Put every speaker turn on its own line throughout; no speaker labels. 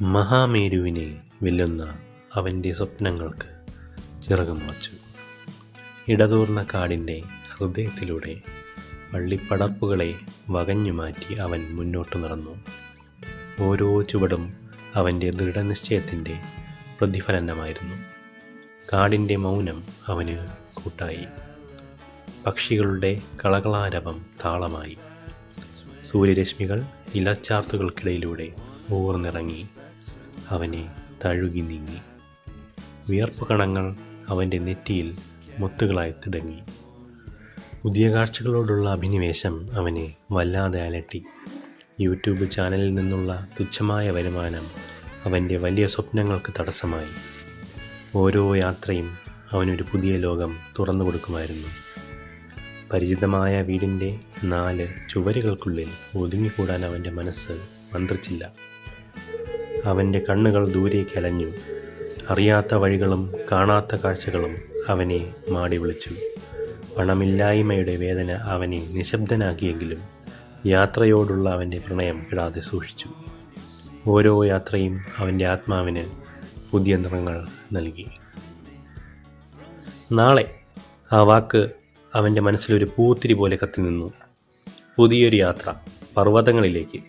മഹാമേരുവിനെ വെല്ലുന്ന അവന്റെ സ്വപ്നങ്ങൾക്ക് ചിറകും വച്ചു. ഇടതൂർന്ന കാടിന്റെ ഹൃദയത്തിലൂടെ പള്ളിപ്പടർപ്പുകളെ വകഞ്ഞു മാറ്റി അവൻ മുന്നോട്ട് നടന്നു. ഓരോ ചുവടും അവന്റെ ദൃഢനിശ്ചയത്തിന്റെ പ്രതിഫലനമായിരുന്നു. കാടിന്റെ മൗനം അവന് കൂട്ടായി. പക്ഷികളുടെ കളകളാരവം താളമായി. സൂര്യരശ്മികൾ ഇലച്ചാർത്തുകൾക്കിടയിലൂടെ ഊർന്നിറങ്ങി അവനെ തഴുകി നീങ്ങി. വിയർപ്പ് കണങ്ങൾ അവന്റെ നെറ്റിയിൽ മുത്തുകളായി തിടങ്ങി. പുതിയ കാഴ്ചകളോടുള്ള അഭിനിവേശം അവനെ വല്ലാതെ അലട്ടി. യൂട്യൂബ് ചാനലിൽ നിന്നുള്ള തുച്ഛമായ വരുമാനം അവന്റെ വലിയ സ്വപ്നങ്ങൾക്ക് തടസ്സമായി. ഓരോ യാത്രയും അവനൊരു പുതിയ ലോകം തുറന്നു കൊടുക്കുമായിരുന്നു. പരിചിതമായ വീടിന്റെ നാല് ചുവരുകൾക്കുള്ളിൽ ഒതുങ്ങിക്കൂടാൻ അവന്റെ മനസ്സ് മന്ത്രിച്ചില്ല. അവന്റെ കണ്ണുകൾ ദൂരേക്ക് അലഞ്ഞു അറിയാത്ത വഴികളും കാണാത്ത കാഴ്ചകളും അവനെ മാടി വിളിച്ചു. പണമില്ലായ്മയുടെ വേദന അവനെ നിശബ്ദനാക്കിയെങ്കിലും യാത്രയോടുള്ള അവന്റെ പ്രണയം ഇടാതെ സൂക്ഷിച്ചു. ഓരോ യാത്രയും അവന്റെ ആത്മാവിന് പുതിയ നിറങ്ങൾ നൽകി. നാളെ ആ വാക്ക് അവന്റെ മനസ്സിലൊരു പൂത്തിരി പോലെ കത്തി നിന്നു. പുതിയൊരു യാത്ര പർവതങ്ങളിലേക്ക്.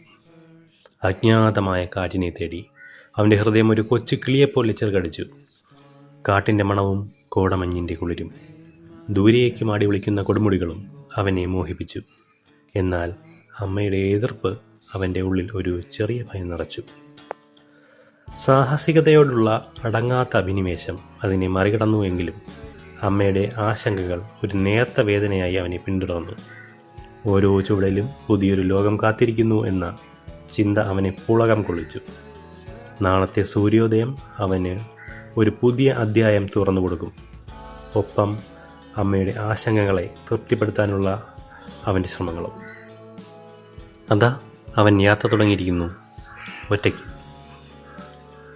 അജ്ഞാതമായ കാറ്റിനെ തേടി അവന്റെ ഹൃദയം ഒരു കൊച്ചു കിളിയെപ്പോലെ ചെറുകടിച്ചു. കാട്ടിന്റെ മണവും കോടമഞ്ഞിന്റെ കുളിരും. ദൂരേക്ക് മാടി വിളിക്കുന്ന കൊടുമുടികളും അവനെ മോഹിപ്പിച്ചു. എന്നാൽ അമ്മയുടെ എതിർപ്പ് അവന്റെ ഉള്ളിൽ ഒരു ചെറിയ ഭയം നിറച്ചു. സാഹസികതയോടുള്ള അടങ്ങാത്ത അഭിനിവേശം അതിനെ മറികടന്നുവെങ്കിലും അമ്മയുടെ ആശങ്കകൾ ഒരു നേർത്ത വേദനയായി അവനെ പിന്തുടർന്നു. ഓരോ ചുവടലും പുതിയൊരു ലോകം കാത്തിരിക്കുന്നു എന്ന ചിന്ത അവനെ പുളകം കൊള്ളിച്ചു. നാളത്തെ സൂര്യോദയം അവന് ഒരു പുതിയ അധ്യായം തുറന്നു കൊടുക്കും. ഒപ്പം അമ്മയുടെ ആശങ്കകളെ തൃപ്തിപ്പെടുത്താനുള്ള അവന്റെ ശ്രമങ്ങളും. അതാ അവൻ യാത്ര തുടങ്ങിയിരിക്കുന്നു. ഒറ്റയ്ക്ക്.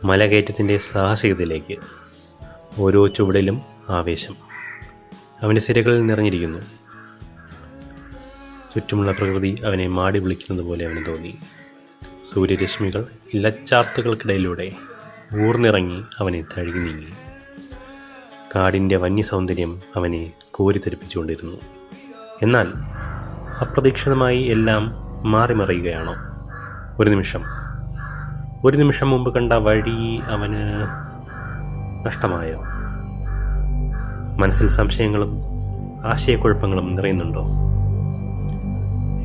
മലകയറ്റത്തിന്റെ സാഹസികതയിലേക്ക്. ഓരോ ചുവടിലും ആവേശം. അവന്റെ സിരകളിൽ നിറഞ്ഞിരിക്കുന്നു. ചുറ്റുമുള്ള പ്രകൃതി അവനെ മാടി വിളിക്കുന്നത് പോലെ അവന് തോന്നി. സൂര്യരശ്മികൾ ഇലച്ചാർത്തുകൾക്കിടയിലൂടെ ഊർന്നിറങ്ങി അവനെ തഴുകി നീങ്ങി കാടിന്റെ വന്യസൗന്ദര്യം അവനെ കോരിത്തെരിപ്പിച്ചുകൊണ്ടിരുന്നു എന്നാൽ അപ്രതീക്ഷിതമായി എല്ലാം മാറിമറിയുകയാണോ? ഒരു നിമിഷം. ഒരു നിമിഷം മുമ്പ് കണ്ട വഴി അവന് നഷ്ടമായോ? മനസ്സിൽ സംശയങ്ങളും ആശയക്കുഴപ്പങ്ങളും നിറയുന്നുണ്ടോ?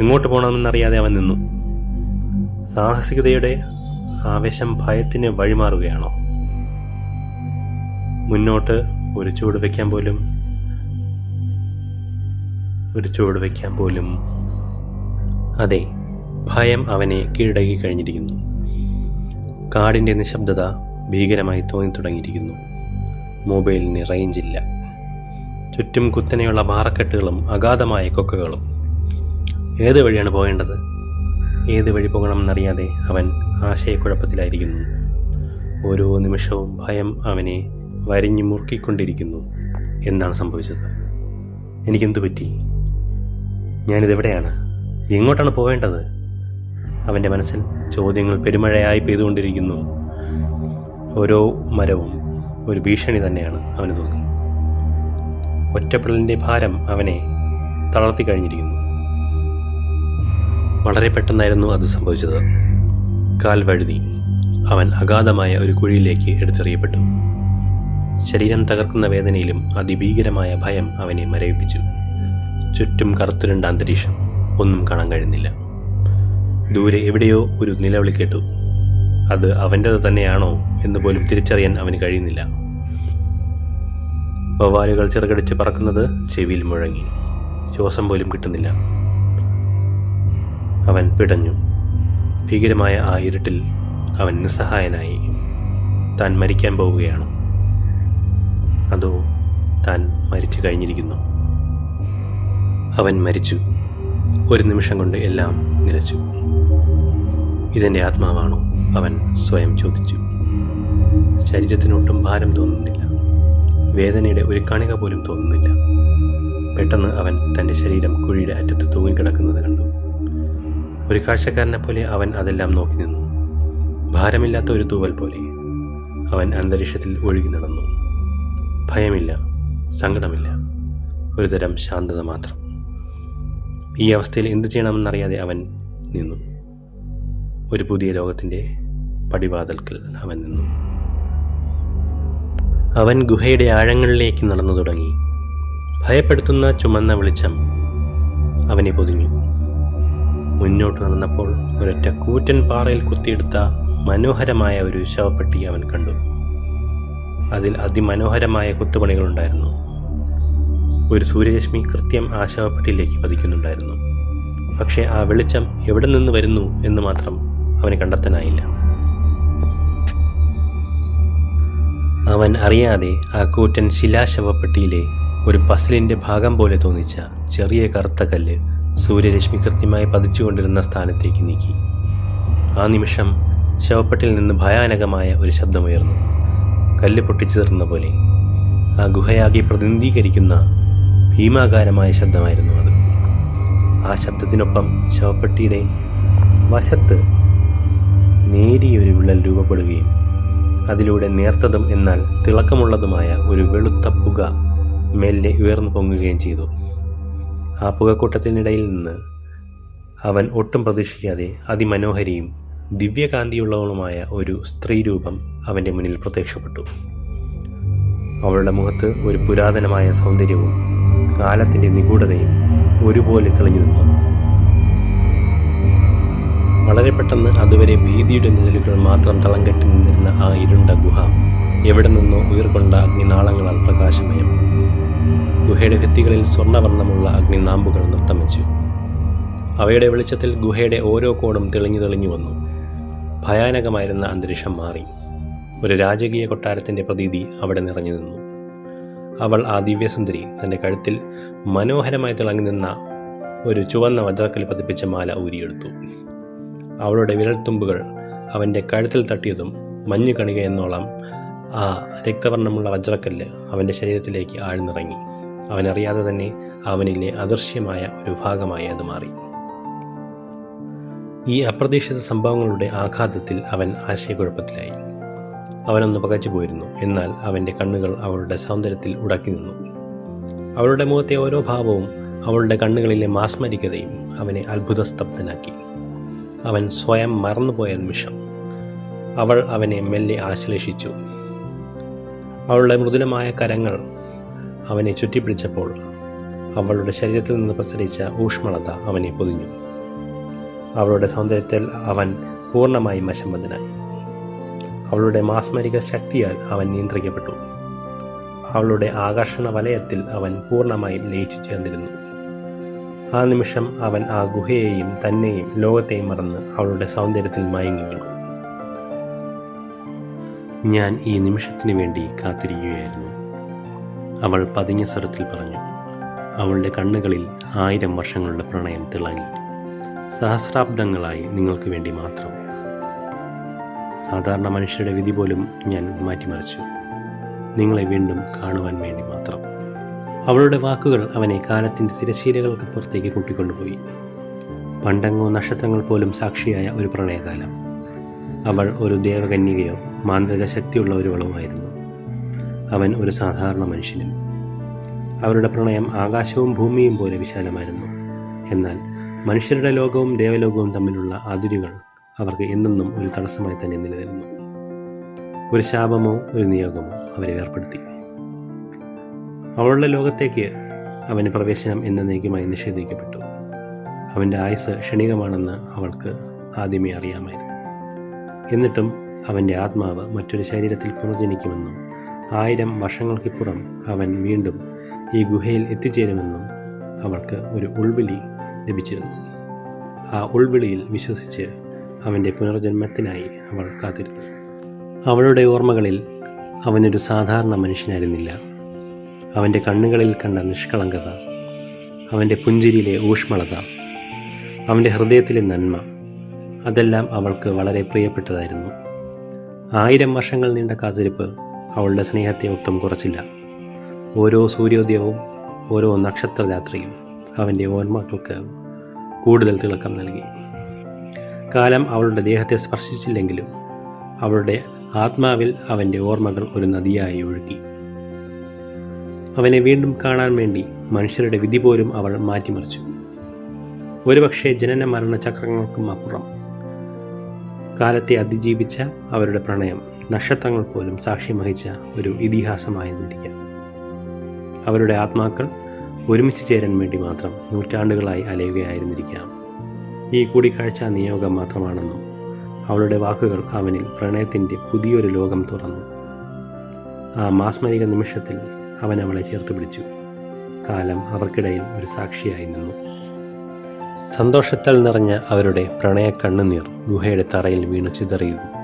എങ്ങോട്ട് പോകണമെന്നറിയാതെ അവൻ നിന്നു. സാഹസികതയുടെ ആവേശം ഭയത്തിന് വഴിമാറുകയാണോ? മുന്നോട്ട് ഒരു ചുവട് വയ്ക്കാൻ പോലും ഒരു ചുവട് വയ്ക്കാൻ പോലും. അതെ ഭയം അവനെ കീഴടക്കി കഴിഞ്ഞിരിക്കുന്നു. കാടിന്റെ നിശബ്ദത ഭീകരമായി തോന്നി തുടങ്ങിയിരിക്കുന്നു. മൊബൈലിന് റേഞ്ചില്ല. ചുറ്റും കുത്തനെയുള്ള പാറക്കെട്ടുകളും അഗാധമായ കൊക്കകളും. ഏത് വഴിയാണ് പോകേണ്ടത്? ഏത് വഴി പോകണമെന്നറിയാതെ അവൻ ആശയക്കുഴപ്പത്തിലായിരിക്കുന്നു. ഓരോ നിമിഷവും ഭയം അവനെ വരിഞ്ഞു മുറുക്കിക്കൊണ്ടിരിക്കുന്നു. എന്താണ് സംഭവിച്ചത്? എനിക്കെന്തു പറ്റി? ഞാനിതെവിടെയാണ്? എങ്ങോട്ടാണ് പോവേണ്ടത്? അവന്റെ മനസ്സിൽ ചോദ്യങ്ങൾ പെരുമഴയായി പെയ്തുകൊണ്ടിരിക്കുന്നു. ഓരോ മരവും ഒരു ഭീഷണി തന്നെയാണ് അവന് തോന്നി ഒറ്റപ്പെടലിന്റെ ഭാരം അവനെ തളർത്തി കഴിഞ്ഞിരിക്കുന്നു. വളരെ പെട്ടെന്നായിരുന്നു അത് സംഭവിച്ചത്. കാൽ വഴുതി അവൻ അഗാധമായ ഒരു കുഴിയിലേക്ക് എടുത്തെറിയപ്പെട്ടു. ശരീരം തകർക്കുന്ന വേദനയിലും അതിഭീകരമായ ഭയം അവനെ മരവിപ്പിച്ചു. ചുറ്റും കറുത്തിരുണ്ട അന്തരീക്ഷം ഒന്നും കാണാൻ കഴിയുന്നില്ല. ദൂരെ എവിടെയോ ഒരു നിലവിളി കേട്ടു. അത് അവന്റേത് തന്നെയാണോ എന്ന് പോലും തിരിച്ചറിയാൻ അവന് കഴിയുന്നില്ല. വവ്വാലുകൾ ചിറകടിച്ച് പറക്കുന്നത് ചെവിയിൽ മുഴങ്ങി. ശ്വാസം പോലും കിട്ടുന്നില്ല. അവൻ പിടഞ്ഞു. ഭീകരമായ ആ ഇരുട്ടിൽ അവൻ നിസ്സഹായനായി താൻ മരിക്കാൻ പോവുകയാണ്. അതോ താൻ മരിച്ചു കഴിഞ്ഞിരിക്കുന്നു? അവൻ മരിച്ചു. ഒരു നിമിഷം കൊണ്ട് എല്ലാം നിലച്ചു. ഇതെന്റെ ആത്മാവാണോ? അവൻ സ്വയം ചോദിച്ചു. ശരീരത്തിനൊട്ടും ഭാരം തോന്നുന്നില്ല. വേദനയുടെ ഒരു കണിക പോലും തോന്നുന്നില്ല. പെട്ടെന്ന് അവൻ തന്റെ ശരീരം കുഴിയുടെ അറ്റത്ത് തൂങ്ങിക്കിടക്കുന്നത് കണ്ടു. ഒരു കാഴ്ചക്കാരനെ പോലെ അവൻ അതെല്ലാം നോക്കി നിന്നു. ഭാരമില്ലാത്ത ഒരു തൂവൽ പോലെ അവൻ അന്തരീക്ഷത്തിൽ ഒഴുകി നടന്നു. ഭയമില്ല സങ്കടമില്ല ഒരുതരം ശാന്തത മാത്രം. ഈ അവസ്ഥയിൽ എന്തു ചെയ്യണമെന്നറിയാതെ അവൻ നിന്നു. ഒരു പുതിയ ലോകത്തിന്റെ പടിവാതൽക്കൽ അവൻ നിന്നു. അവൻ ഗുഹയുടെ ആഴങ്ങളിലേക്ക് നടന്നു തുടങ്ങി. ഭയപ്പെടുത്തുന്ന ചുമന്ന വെളിച്ചം അവനെ പൊതിഞ്ഞു. മുന്നോട്ട് നടന്നപ്പോൾ ഒരൊറ്റ കൂറ്റൻ പാറയിൽ കുത്തിയെടുത്ത മനോഹരമായ ഒരു ശവപ്പെട്ടി അവൻ കണ്ടു. അതിൽ അതിമനോഹരമായ കുത്തുപണികളുണ്ടായിരുന്നു. ഒരു സൂര്യരശ്മി കൃത്യം ആ ശവപ്പെട്ടിയിലേക്ക് പതിക്കുന്നുണ്ടായിരുന്നു. പക്ഷേ ആ വെളിച്ചം എവിടെ നിന്ന് വരുന്നു എന്ന് മാത്രം അവന് കണ്ടെത്താനായില്ല. അവൻ അറിയാതെ ആ കൂറ്റൻ ശിലാശവപ്പെട്ടിയിലെ ഒരു പസിലിന്റെ ഭാഗം പോലെ തോന്നിച്ച ചെറിയ കറുത്ത കല്ല് സൂര്യരശ്മി കൃത്യമായി പതിച്ചുകൊണ്ടിരുന്ന സ്ഥാനത്തേക്ക് നീക്കി. ആ നിമിഷം ശവപ്പെട്ടിൽ നിന്ന് ഭയാനകമായ ഒരു ശബ്ദമുയർന്നു. കല്ല് പൊട്ടിച്ചു തീർന്ന പോലെ. ആ ഗുഹയാകെ പ്രതിനിധീകരിക്കുന്ന ഭീമാകാരമായ ശബ്ദമായിരുന്നു അത്. ആ ശബ്ദത്തിനൊപ്പം ശവപ്പെട്ടിയുടെ വശത്ത് നേരിയൊരു വിള്ളൽ രൂപപ്പെടുകയും അതിലൂടെ നേർത്തതും എന്നാൽ തിളക്കമുള്ളതുമായ ഒരു വെളുത്ത പുക മെല്ലെ ഉയർന്നു പൊങ്ങുകയും ചെയ്തു. ആ പുകക്കൂട്ടത്തിനിടയിൽ നിന്ന് അവൻ ഒട്ടും പ്രതീക്ഷിക്കാതെ അതിമനോഹരിയും ദിവ്യകാന്തിയുള്ളവളുമായ ഒരു സ്ത്രീരൂപം അവന്റെ മുന്നിൽ പ്രത്യക്ഷപ്പെട്ടു. അവളുടെ മുഖത്ത് ഒരു പുരാതനമായ സൗന്ദര്യവും കാലത്തിന്റെ നിഗൂഢതയും ഒരുപോലെ തെളിഞ്ഞു നിന്നു. വളരെ പെട്ടെന്ന് അതുവരെ ഭീതിയുടെ നിഴലുകൾ മാത്രം തളം കെട്ടി നിന്നിരുന്ന ആ ഇരുണ്ട ഗുഹ എവിടെ നിന്നോ ഉയർകൊണ്ട അഗ്നിനാളങ്ങളാൽ പ്രകാശമയം. ഗുഹയുടെ ഭിത്തികളിൽ സ്വർണവർണമുള്ള അഗ്നിനാമ്പുകൾ നൃത്തം വെച്ചു അവയുടെ വെളിച്ചത്തിൽ ഗുഹയുടെ ഓരോ കോണും തെളിഞ്ഞു തെളിഞ്ഞു വന്നു. ഭയാനകമായിരുന്ന അന്തരീക്ഷം മാറി. ഒരു രാജകീയ കൊട്ടാരത്തിന്റെ പ്രതീതി അവിടെ നിറഞ്ഞു നിന്നു. അവൾ ആ ദിവ്യസുന്ദരി തന്റെ കഴുത്തിൽ മനോഹരമായി തിളങ്ങി നിന്ന ഒരു ചുവന്ന വജ്രക്കൽ പതിപ്പിച്ച മാല ഊരിയെടുത്തു. അവളുടെ വിരൽത്തുമ്പുകൾ അവന്റെ കഴുത്തിൽ തട്ടിയതും മഞ്ഞു കണിക എന്നോളം ആ രക്തവർണമുള്ള വജ്രക്കല്ല് അവന്റെ ശരീരത്തിലേക്ക് ആഴ്ന്നിറങ്ങി. അവനറിയാതെ തന്നെ അവനിലെ അദൃശ്യമായ ഒരു ഭാഗമായി അത് മാറി. ഈ അപ്രതീക്ഷിത സംഭവങ്ങളുടെ ആഘാതത്തിൽ അവൻ ആശയക്കുഴപ്പത്തിലായി. അവനൊന്ന് പകച്ചു പോയിരുന്നു. എന്നാൽ അവന്റെ കണ്ണുകൾ അവളുടെ സൗന്ദര്യത്തിൽ ഉടക്കി നിന്നു. അവളുടെ മുഖത്തെ ഓരോ ഭാവവും അവളുടെ കണ്ണുകളിലെ മാസ്മരികതയും അവനെ അത്ഭുതസ്തബ്ധനാക്കി. അവൻ സ്വയം മറന്നുപോയ നിമിഷം അവൾ അവനെ മെല്ലെ ആശ്ലേഷിച്ചു. അവളുടെ മൃദുലമായ കരങ്ങൾ അവനെ ചുറ്റിപ്പിടിച്ചപ്പോൾ അവളുടെ ശരീരത്തിൽ നിന്ന് പ്രസരിച്ച ഊഷ്മളത അവനെ പൊതിഞ്ഞു. അവളുടെ സൗന്ദര്യത്തിൽ അവൻ പൂർണമായും വശംബന്ധനായി അവളുടെ മാസ്മരിക ശക്തിയാൽ അവൻ നിയന്ത്രിക്കപ്പെട്ടു. അവളുടെ ആകർഷണ വലയത്തിൽ അവൻ പൂർണമായും ലയിച്ചു ചേർന്നിരുന്നു. ആ നിമിഷം അവൻ ആ ഗുഹയെയും തന്നെയും ലോകത്തെയും മറന്ന് അവളുടെ സൗന്ദര്യത്തിൽ മയങ്ങി വീണു ഞാൻ ഈ നിമിഷത്തിന് വേണ്ടി കാത്തിരിക്കുകയായിരുന്നു. അവൾ പതിഞ്ഞ സ്വരത്തിൽ പറഞ്ഞു അവളുടെ കണ്ണുകളിൽ ആയിരം വർഷങ്ങളുടെ പ്രണയം തിളങ്ങി. സഹസ്രാബ്ദങ്ങളായി നിങ്ങൾക്ക് വേണ്ടി മാത്രം. സാധാരണ മനുഷ്യരുടെ വിധി പോലും ഞാൻ മാറ്റിമറിച്ചു. നിങ്ങളെ വീണ്ടും കാണുവാൻ വേണ്ടി മാത്രം. അവളുടെ വാക്കുകൾ അവനെ കാലത്തിന്റെ തിരശീലകൾക്ക് പുറത്തേക്ക് കൂട്ടിക്കൊണ്ടുപോയി. പണ്ടങ്ങോ നക്ഷത്രങ്ങൾ പോലും സാക്ഷിയായ ഒരു പ്രണയകാലം. അവൾ ഒരു ദേവകന്യകയോ മാന്ത്രിക ശക്തിയുള്ള ഒരുവളുമായിരുന്നു അവൻ ഒരു സാധാരണ മനുഷ്യനും. അവരുടെ പ്രണയം ആകാശവും ഭൂമിയും പോലെ വിശാലമായിരുന്നു. എന്നാൽ മനുഷ്യരുടെ ലോകവും ദേവലോകവും തമ്മിലുള്ള അതിരുകൾ അവർക്ക് എന്നെന്നും ഒരു തടസ്സമായി തന്നെ നിലനിന്നു. ഒരു ശാപമോ ഒരു നിയോഗമോ അവരെ ഏർപ്പെടുത്തി അവളുടെ ലോകത്തേക്ക് അവന് പ്രവേശനം എന്നേക്കുമായി നിഷേധിക്കപ്പെട്ടു. അവന്റെ ആയുസ് ക്ഷണികമാണെന്ന് അവൾക്ക് ആദ്യമേ അറിയാമായിരുന്നു. എന്നിട്ടും അവന്റെ ആത്മാവ് മറ്റൊരു ശരീരത്തിൽ പുനർജനിക്കുമെന്നും ആയിരം വർഷങ്ങൾക്കിപ്പുറം അവൻ വീണ്ടും ഈ ഗുഹയിൽ എത്തിച്ചേരുമെന്നും അവൾക്ക് ഒരു ഉൾവിളി ലഭിച്ചിരുന്നു. ആ ഉൾവിളിയിൽ വിശ്വസിച്ച് അവന്റെ പുനർജന്മത്തിനായി അവൾ കാത്തിരുന്നു. അവളുടെ ഓർമ്മകളിൽ അവനൊരു സാധാരണ മനുഷ്യനായിരുന്നില്ല. അവന്റെ കണ്ണുകളിൽ കണ്ട നിഷ്കളങ്കത അവന്റെ പുഞ്ചിരിയിലെ ഊഷ്മളത അവന്റെ ഹൃദയത്തിലെ നന്മ അതെല്ലാം അവൾക്ക് വളരെ പ്രിയപ്പെട്ടതായിരുന്നു. ആയിരം വർഷങ്ങൾ നീണ്ട കാത്തിരിപ്പ് അവളുടെ സ്നേഹത്തെ ഒട്ടും കുറച്ചില്ല. ഓരോ സൂര്യോദയവും ഓരോ നക്ഷത്രരാത്രിയും അവന്റെ ഓർമ്മകൾക്ക് കൂടുതൽ തിളക്കം നൽകി. കാലം അവളുടെ ദേഹത്തെ സ്പർശിച്ചില്ലെങ്കിലും അവളുടെ ആത്മാവിൽ അവന്റെ ഓർമ്മകൾ ഒരു നദിയായി ഒഴുകി. അവനെ വീണ്ടും കാണാൻ വേണ്ടി മനുഷ്യരുടെ വിധി പോലും അവൾ മാറ്റിമറിച്ചു. ഒരുപക്ഷെ ജനന മരണ ചക്രങ്ങൾക്കും അപ്പുറം കാലത്തെ അതിജീവിച്ച അവരുടെ പ്രണയം നക്ഷത്രങ്ങൾ പോലും സാക്ഷ്യം വഹിച്ച ഒരു ഇതിഹാസമായിരുന്നിരിക്കാം. അവരുടെ ആത്മാക്കൾ ഒരുമിച്ച് ചേരാൻ വേണ്ടി മാത്രം നൂറ്റാണ്ടുകളായി അലയുകയായിരുന്നിരിക്കാം. ഈ കൂടിക്കാഴ്ച നിയോഗം മാത്രമാണെന്നും അവളുടെ വാക്കുകൾ അവനിൽ പ്രണയത്തിന്റെ പുതിയൊരു ലോകം തുറന്നു. ആ മാസ്മരിക നിമിഷത്തിൽ അവൻ അവളെ ചേർത്ത് പിടിച്ചു. കാലം അവർക്കിടയിൽ ഒരു സാക്ഷിയായി നിന്നു. സന്തോഷത്താൽ നിറഞ്ഞ അവരുടെ പ്രണയ കണ്ണുനീർ ഗുഹയുടെ തറയിൽ വീണു ചിതറിയിരുന്നു.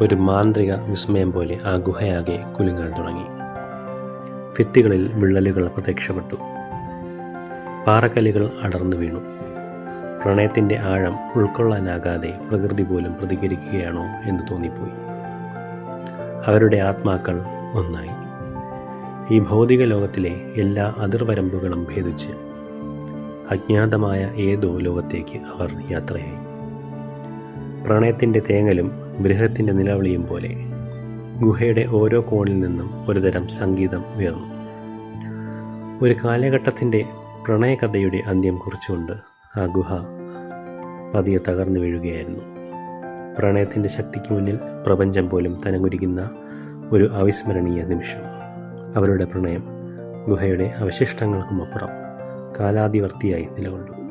ഒരു മാന്ത്രിക വിസ്മയം പോലെ ആ ഗുഹയാകെ കുലുങ്ങാൻ തുടങ്ങി. ഭിത്തികളിൽ വിള്ളലുകൾ പ്രത്യക്ഷപ്പെട്ടു. പാറക്കല്ലുകൾ അടർന്നു വീണു. പ്രണയത്തിന്റെ ആഴം ഉൾക്കൊള്ളാനാകാതെ പ്രകൃതി പോലും പ്രതികരിക്കുകയാണോ എന്ന് തോന്നിപ്പോയി. അവരുടെ ആത്മാക്കൾ ഒന്നായി. ഈ ഭൗതിക ലോകത്തിലെ എല്ലാ അതിർവരമ്പുകളും ഭേദിച്ച് അജ്ഞാതമായ ഏതോ ലോകത്തേക്ക് അവർ യാത്രയായി. പ്രണയത്തിന്റെ തേങ്ങലും ഗൃഹത്തിന്റെ നിലവിളിയും പോലെ ഗുഹയുടെ ഓരോ കോണിൽ നിന്നും ഒരുതരം സംഗീതം ഉയർന്നു. ഒരു കാലഘട്ടത്തിന്റെ പ്രണയകഥയുടെ അന്ത്യം കുറിച്ചുകൊണ്ട് ആ ഗുഹ പതിയെ തകർന്നു വീഴുകയായിരുന്നു. പ്രണയത്തിന്റെ ശക്തിക്ക് മുന്നിൽ പ്രപഞ്ചം പോലും തനങ്ങുരിക്കുന്ന ഒരു അവിസ്മരണീയ നിമിഷം. അവരുടെ പ്രണയം ഗുഹയുടെ അവശിഷ്ടങ്ങൾക്കുമപ്പുറം കാലാതിവർത്തിയായി നിലകൊണ്ടു.